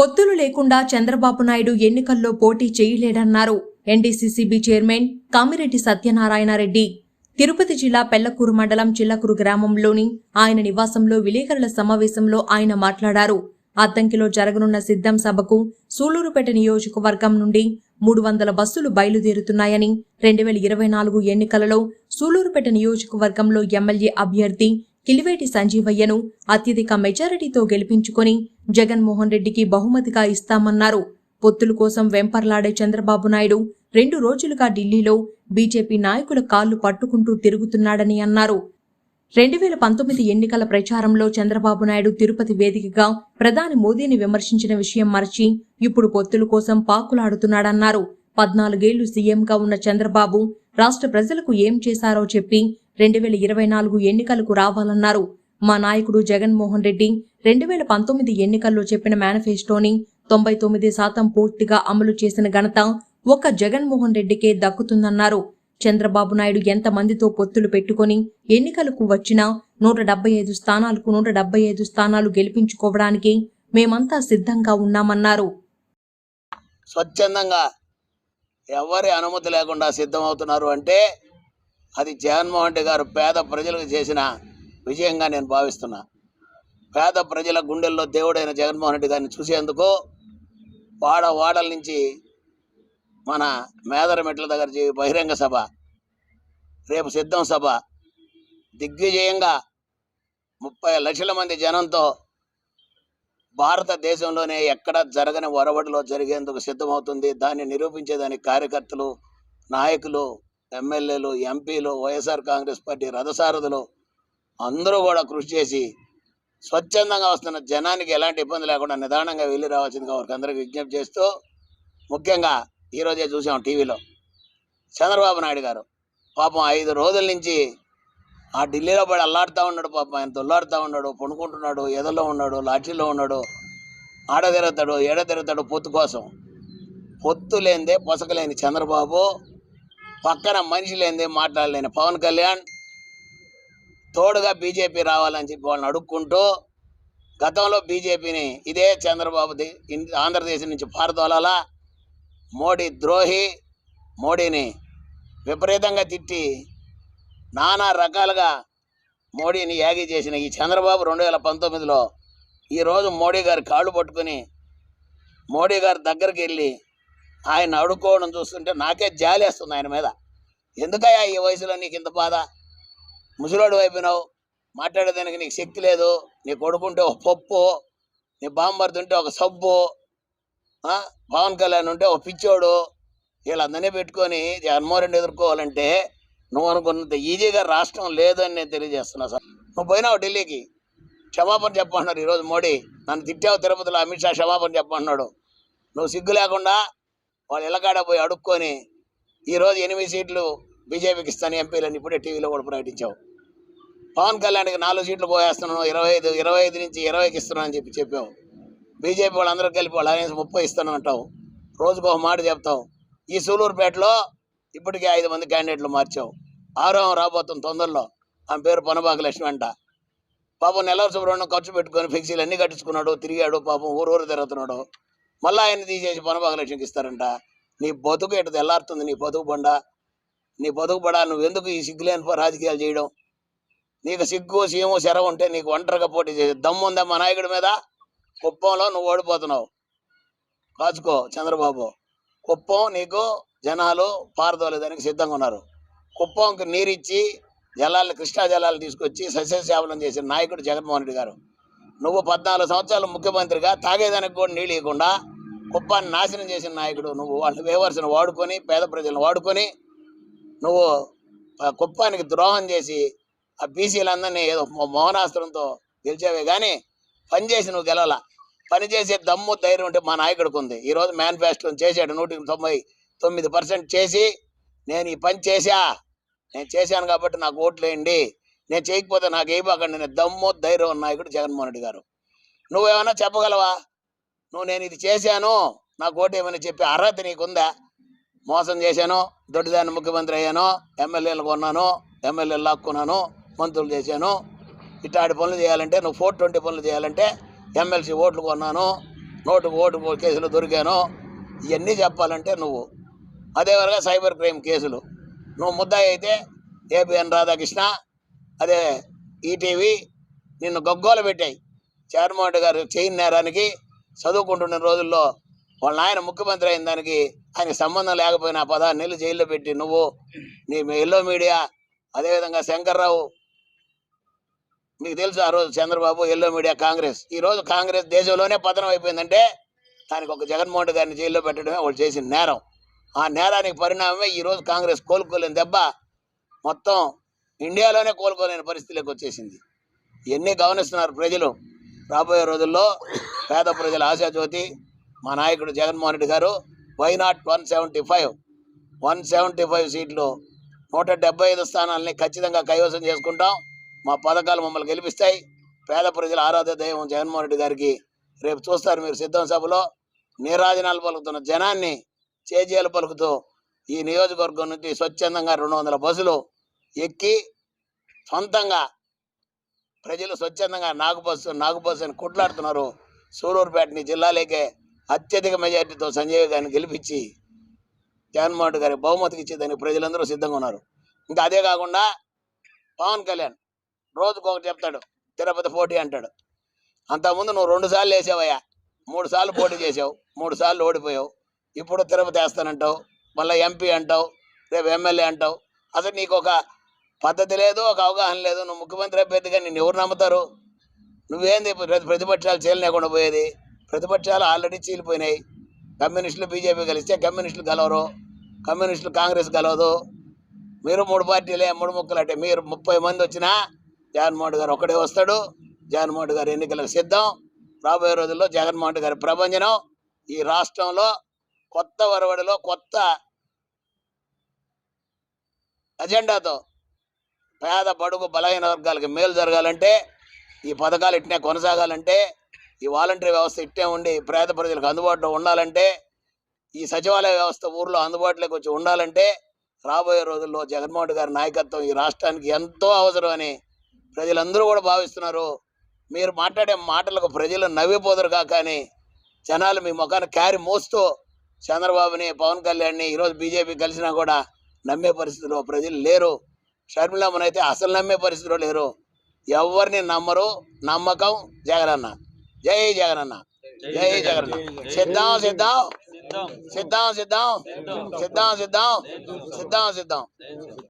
పొత్తులు లేకుండా చంద్రబాబు నాయుడు ఎన్నికల్లో పోటీ చేయలేడన్నారు. ఎన్డీసీసీబీ చైర్మన్ కామిరెడ్డి సత్యనారాయణ రెడ్డి తిరుపతి జిల్లా పెళ్ళకూరు మండలం చిల్లకూరు గ్రామంలోని ఆయన నివాసంలో విలేకరుల సమావేశంలో ఆయన మాట్లాడారు. అద్దంకిలో జరగనున్న సిద్ధం సభకు సూలూరుపేట నియోజకవర్గం నుండి మూడు వందల బస్సులు బయలుదేరుతున్నాయని రెండు వేల ఇరవై నాలుగు ఎన్నికలలో సూలూరుపేట నియోజకవర్గంలో ఎమ్మెల్యే అభ్యర్థి కిలివేటి సంజీవయ్యను అత్యధిక మెజారిటీతో గెలిపించుకొని జగన్మోహన్ రెడ్డికి బహుమతిగా ఇస్తామన్నారు. పొత్తుల కోసం వెంపర్లాడే చంద్రబాబు నాయుడు రెండు రోజులుగా ఢిల్లీలో బీజేపీ నాయకుల కాళ్ళు పట్టుకుంటూ తిరుగుతున్నాడని అన్నారు. రెండు వేల పంతొమ్మిది ఎన్నికల ప్రచారంలో చంద్రబాబు నాయుడు తిరుపతి వేదికగా ప్రధాని మోదీని విమర్శించిన విషయం మరచి ఇప్పుడు పొత్తుల కోసం పాకులాడుతున్నాడన్నారు. పద్నాలుగేళ్ళు సీఎంగా ఉన్న చంద్రబాబు రాష్ట్ర ప్రజలకు ఏం చేశారో చెప్పి రెండు వేల ఇరవై నాలుగు ఎన్నికలకు రావాలన్నారు. మా నాయకుడు జగన్మోహన్ రెడ్డి రెండు వేల పంతొమ్మిది ఎన్నికల్లో చెప్పిన మేనిఫెస్టోని తొంభై తొమ్మిది శాతం పూర్తిగా అమలు చేసిన ఘనత ఒక్క జగన్మోహన్ రెడ్డికే దక్కుతుందన్నారు. చంద్రబాబు నాయుడు ఎంతమందితో పొత్తులు పెట్టుకొని ఎన్నికలకు వచ్చినా నూట డెబ్బై ఐదు స్థానాలకు నూట డెబ్బై ఐదు స్థానాలు గెలిపించుకోవడానికి మేమంతా సిద్ధంగా ఉన్నామన్నారు. స్వచ్ఛందంగా ఎవరి అనుమతి లేకుండా సిద్ధమవుతున్నారు అంటే అది జగన్మోహన్ రెడ్డి గారు పేద ప్రజలకు చేసిన విజయంగా నేను భావిస్తున్నా. పేద ప్రజల గుండెల్లో దేవుడైన జగన్మోహన్ రెడ్డి గారిని చూసేందుకు వాడ వాడల నుంచి మన మేదరమెట్ల దగ్గర బహిరంగ సభ రేపు సిద్ధం సభ దిగ్విజయంగా ముప్పై లక్షల మంది జనంతో భారతదేశంలోనే ఎక్కడ జరగని ఒరవడిలో జరిగేందుకు సిద్ధమవుతుంది. దాన్ని నిరూపించేదానికి కార్యకర్తలు నాయకులు ఎమ్మెల్యేలు ఎంపీలు వైఎస్ఆర్ కాంగ్రెస్ పార్టీ రథసారథులు అందరూ కూడా కృషి చేసి స్వచ్ఛందంగా వస్తున్న జనానికి ఎలాంటి ఇబ్బంది లేకుండా నిదానంగా వెళ్ళి రావాల్సిందిగా వారికి అందరికీ విజ్ఞప్తి చేస్తూ ముఖ్యంగా ఈరోజే చూసాం టీవీలో చంద్రబాబు నాయుడు గారు. పాపం ఐదు రోజుల నుంచి ఆ ఢిల్లీలో పడి అల్లాడుతూ ఉన్నాడు పాపం. ఆయన తొల్లాడుతూ ఉన్నాడు పడుకుంటున్నాడు ఎదలో ఉన్నాడు లాఠీలో ఉన్నాడు ఆడ తిరుగుతాడు ఏడ తిరుగుతాడు పొత్తు కోసం. పొత్తు లేనిదే పొసకలేని చంద్రబాబు పక్కన మనిషి లేనిదే మాట్లాడలేని పవన్ కళ్యాణ్ తోడుగా బీజేపీ రావాలని చెప్పి వాళ్ళని అడుక్కుంటూ గతంలో బీజేపీని ఇదే చంద్రబాబు ఆంధ్రదేశం నుంచి పారదోలాలా మోడీ ద్రోహి మోడీని విపరీతంగా తిట్టి నానా రకాలుగా మోడీని యాగి చేసిన ఈ చంద్రబాబు రెండు వేల పంతొమ్మిదిలో ఈరోజు మోడీ గారి కాళ్ళు పట్టుకుని మోడీ గారి దగ్గరికి వెళ్ళి ఆయన అడుక్కోవడం చూస్తుంటే నాకే జాలేస్తుంది ఆయన మీద. ఎందుకయ్యా ఈ వయసులో నీకు ఇంత బాధ? ముసలోడు అయిపోయినావు మాట్లాడేదానికి నీకు శక్తి లేదు నీ కొడుకుంటే ఒక పప్పు నీ బాంబర్తుంటే ఒక సబ్బు పవన్ కళ్యాణ్ ఉంటే ఒక పిచ్చోడు వీళ్ళందరినీ పెట్టుకొని జగన్మోహన్ రెడ్డి ఎదుర్కోవాలంటే నువ్వు అనుకున్నంత ఈజీగా రాష్ట్రం లేదని నేను తెలియజేస్తున్నా సార్. నువ్వు పోయినావు ఢిల్లీకి క్షమాపణ చెప్పమన్నాడు ఈరోజు మోడీ. నన్ను తిట్టావు తిరుపతిలో అమిత్ షా క్షమాపణ చెప్పమన్నాడు. నువ్వు సిగ్గు లేకుండా వాళ్ళు ఇళ్ళకాడ పోయి అడుక్కొని ఈరోజు ఎనిమిది సీట్లు బీజేపీకి ఇస్తాను ఎంపీలని ఇప్పుడే టీవీలో కూడా ప్రకటించావు. పవన్ కళ్యాణ్కి నాలుగు సీట్లు పోయేస్తున్నాను ఇరవై ఐదు ఇరవై ఐదు నుంచి ఇరవైకి ఇస్తున్నాను అని చెప్పి చెప్పావు బీజేపీ వాళ్ళందరూ కలిపి వాళ్ళు అనేసి ముప్పై ఇస్తాను అంటావు రోజుకు ఒక మాట చెప్తావు ఈ సూలూరుపేటలో ఇప్పటికే ఐదు మంది క్యాండిడేట్లు మార్చావు ఆరో రాబోతుంది తొందరలో ఆమె పేరు పొనబాక లక్ష్మి అంట. పాపం నెలవారు సుబ్రహ్మణ్యం ఖర్చు పెట్టుకొని ఫిక్సీలు అన్ని కట్టించుకున్నాడు తిరిగాడు పాపం ఊరు ఊరు తిరుగుతున్నాడు. మళ్ళీ ఆయన తీసేసి పొనబాక లక్ష్మికి ఇస్తారంట. నీ బతుకు ఎటు తెల్లారుతుంది? నీ బతుకు బండ. నీ బతుకు బడా నువ్వు ఎందుకు ఈ సిగ్గులేని రాజకీయాలు చేయడం? నీకు సిగ్గు సీము శరం ఉంటే నీకు ఒంటరిగా పోటీ చేసి దమ్ము మా నాయకుడి మీద? కుప్పంలో నువ్వు ఓడిపోతున్నావు. కాచుకో చంద్రబాబు. కుప్పం నీకు జనాలు పారదోలేదానికి సిద్ధంగా ఉన్నారు. కుప్పంకి నీరిచ్చి జలాలు కృష్ణా జలాలు తీసుకొచ్చి సస్యశ్యామలం చేసిన నాయకుడు జగన్మోహన్ రెడ్డి గారు. నువ్వు పద్నాలుగు సంవత్సరాలు ముఖ్యమంత్రిగా తాగేదానికి కూడా నీళ్ళు ఇవ్వకుండా కుప్పాన్ని నాశనం చేసిన నాయకుడు నువ్వు. వాళ్ళ వేవర్స్ని వాడుకొని పేద ప్రజలను వాడుకొని నువ్వు కుప్పానికి ద్రోహం చేసి ఆ బీసీలందరినీ ఏదో మౌనాస్త్రంతో గెలిచేవే కానీ పని చేసి నువ్వు గెలవాల. పని చేసే దమ్ము ధైర్యం ఉంటే మా నాయకుడికి ఉంది. ఈరోజు మేనిఫెస్టోని చేశాడు నూటికి తొంభై తొమ్మిది పర్సెంట్ చేసి నేను ఈ పని చేశా. నేను చేశాను కాబట్టి నాకు ఓట్లు వేయండి. నేను చేయకపోతే నాకు వేయబాకండి నేను దమ్ము ధైర్యం ఉన్న నాయకుడు జగన్మోహన్ రెడ్డి గారు. నువ్వేమైనా చెప్పగలవా? నువ్వు నేను ఇది చేశాను నాకు ఓటు చెప్పి అర్హత నీకుందా? మోసం చేశాను దొడ్డిదాన్ని ముఖ్యమంత్రి అయ్యాను ఎమ్మెల్యేలు కొన్నాను ఎమ్మెల్యేలు లాక్కున్నాను మంత్రులు చేశాను. ఇట్లాంటి పనులు చేయాలంటే నువ్వు ఫోర్ ట్వంటీ పనులు చేయాలంటే ఎమ్మెల్సీ ఓట్లు కొన్నాను నోటు ఓటు కేసులు దొరికాను. ఇవన్నీ చెప్పాలంటే నువ్వు. అదే విధంగా సైబర్ క్రైమ్ కేసులు. నువ్వు ముద్దాయి అయితే ఏబిఎన్ రాధాకృష్ణ అదే ఈటీవీ నిన్ను గగ్గోలు పెట్టాయి. జగన్మోహన్ గారు చేయని నేరానికి చదువుకుంటున్న రోజుల్లో వాళ్ళ నాయన ముఖ్యమంత్రి అయిన దానికి ఆయనకి సంబంధం లేకపోయినా పదహారు నెలలు జైల్లో పెట్టి నువ్వు నీ ఎల్లో మీడియా అదేవిధంగా శంకర్రావు మీకు తెలుసు ఆ రోజు చంద్రబాబు ఎల్లో మీడియా కాంగ్రెస్. ఈ రోజు కాంగ్రెస్ దేశంలోనే పతనం అయిపోయిందంటే దానికి ఒక జగన్మోహన్ రెడ్డి గారిని జైల్లో పెట్టడమే వాళ్ళు చేసిన నేరం. ఆ నేరానికి పరిణామమే ఈరోజు కాంగ్రెస్ కోలుకోలేని దెబ్బ. మొత్తం ఇండియాలోనే కోలుకోలేని పరిస్థితిలోకి వచ్చేసింది. ఇవన్నీ గమనిస్తున్నారు ప్రజలు? రాబోయే రోజుల్లో పేద ప్రజల ఆశాజ్యోతి మా నాయకుడు Jaganmohan Reddy garu why not one seventy five one seventy five సీట్లు నూట డెబ్బై ఐదు స్థానాలని ఖచ్చితంగా కైవసం చేసుకుంటాం. మా పథకాలు మమ్మల్ని గెలిపిస్తాయి. పేద ప్రజల ఆరాధ్య దైవం జగన్మోహన్ రెడ్డి గారికి రేపు చూస్తారు మీరు సిద్ధం సభలో. నీరాజనాలు పలుకుతున్న జనాన్ని చేజీలు పలుకుతూ ఈ నియోజకవర్గం నుంచి స్వచ్ఛందంగా రెండు వందల బస్సులు ఎక్కి సొంతంగా ప్రజలు స్వచ్ఛందంగా నాగు బస్సు నాగు బస్సు అని కొట్లాడుతున్నారు. సూలూరుపేటని జిల్లాలోకే అత్యధిక మెజార్టీతో సంజయ్ గారిని గెలిపించి జగన్మోహన్ రెడ్డి గారి బహుమతికి ఇచ్చేదానికి ప్రజలందరూ సిద్ధంగా ఉన్నారు. ఇంకా అదే కాకుండా పవన్ కళ్యాణ్ రోజుకు ఒకటి చెప్తాడు తిరుపతి పోటీ అంటాడు. అంతకుముందు నువ్వు రెండు సార్లు వేసావయ్యా మూడు సార్లు పోటీ చేసావు మూడు సార్లు ఓడిపోయావు ఇప్పుడు తిరుపతి వేస్తానంటావు మళ్ళీ ఎంపీ అంటావు రేపు ఎమ్మెల్యే అంటావు. అసలు నీకు ఒక పద్ధతి లేదు ఒక అవగాహన లేదు నువ్వు ముఖ్యమంత్రి అభ్యర్థిగా నిన్ను ఎవరు నమ్ముతారు? నువ్వేంది ప్రతిపక్షాలు చేయలేకుండా పోయేది? ప్రతిపక్షాలు ఆల్రెడీ చీలిపోయినాయి. కమ్యూనిస్టులు బీజేపీ కలిస్తే కమ్యూనిస్టులు కలవరు కమ్యూనిస్టులు కాంగ్రెస్ కలవదు మీరు మూడు పార్టీలే మూడు ముక్కలు అంటే మీరు ముప్పై మంది వచ్చినా జగన్మోహన్ గారు ఒక్కడే వస్తాడు. జగన్మోహన్ గారు ఎన్నికలకు సిద్ధం. రాబోయే రోజుల్లో జగన్మోహన్ గారి ప్రభంజనం. ఈ రాష్ట్రంలో కొత్త వరవడిలో కొత్త అజెండాతో పేద బడుగు బలహీన వర్గాలకి మేలు జరగాలంటే ఈ పథకాలు ఇట్నే కొనసాగాలంటే ఈ వాలంటరీ వ్యవస్థ ఇట్టే ఉండి పేద ప్రజలకు అందుబాటులో ఉండాలంటే ఈ సచివాలయ వ్యవస్థ ఊర్లో అందుబాటులోకి వచ్చి ఉండాలంటే రాబోయే రోజుల్లో జగన్మోహన్ గారి నాయకత్వం ఈ రాష్ట్రానికి ఎంతో అవసరం అని ప్రజలందరూ కూడా భావిస్తున్నారు. మీరు మాట్లాడే మాటలకు ప్రజలు నవ్విపోదురు కానీ జనాలు మీ ముఖాన్ని క్యారీ మోస్తూ చంద్రబాబుని పవన్ కళ్యాణ్ని ఈరోజు బీజేపీ కలిసినా కూడా నమ్మే పరిస్థితిలో ప్రజలు లేరు. షర్మిలమ్మని అయితే అసలు నమ్మే పరిస్థితిలో లేరు. ఎవరిని నమ్మరు? నమ్మకం జగనన్న. జై జగనన్న. జై జగన్ సిద్ధం సిద్ధం. సిద్ధం సిద్ధం. సిద్ధం సిద్ధం. సిద్ధం సిద్ధం.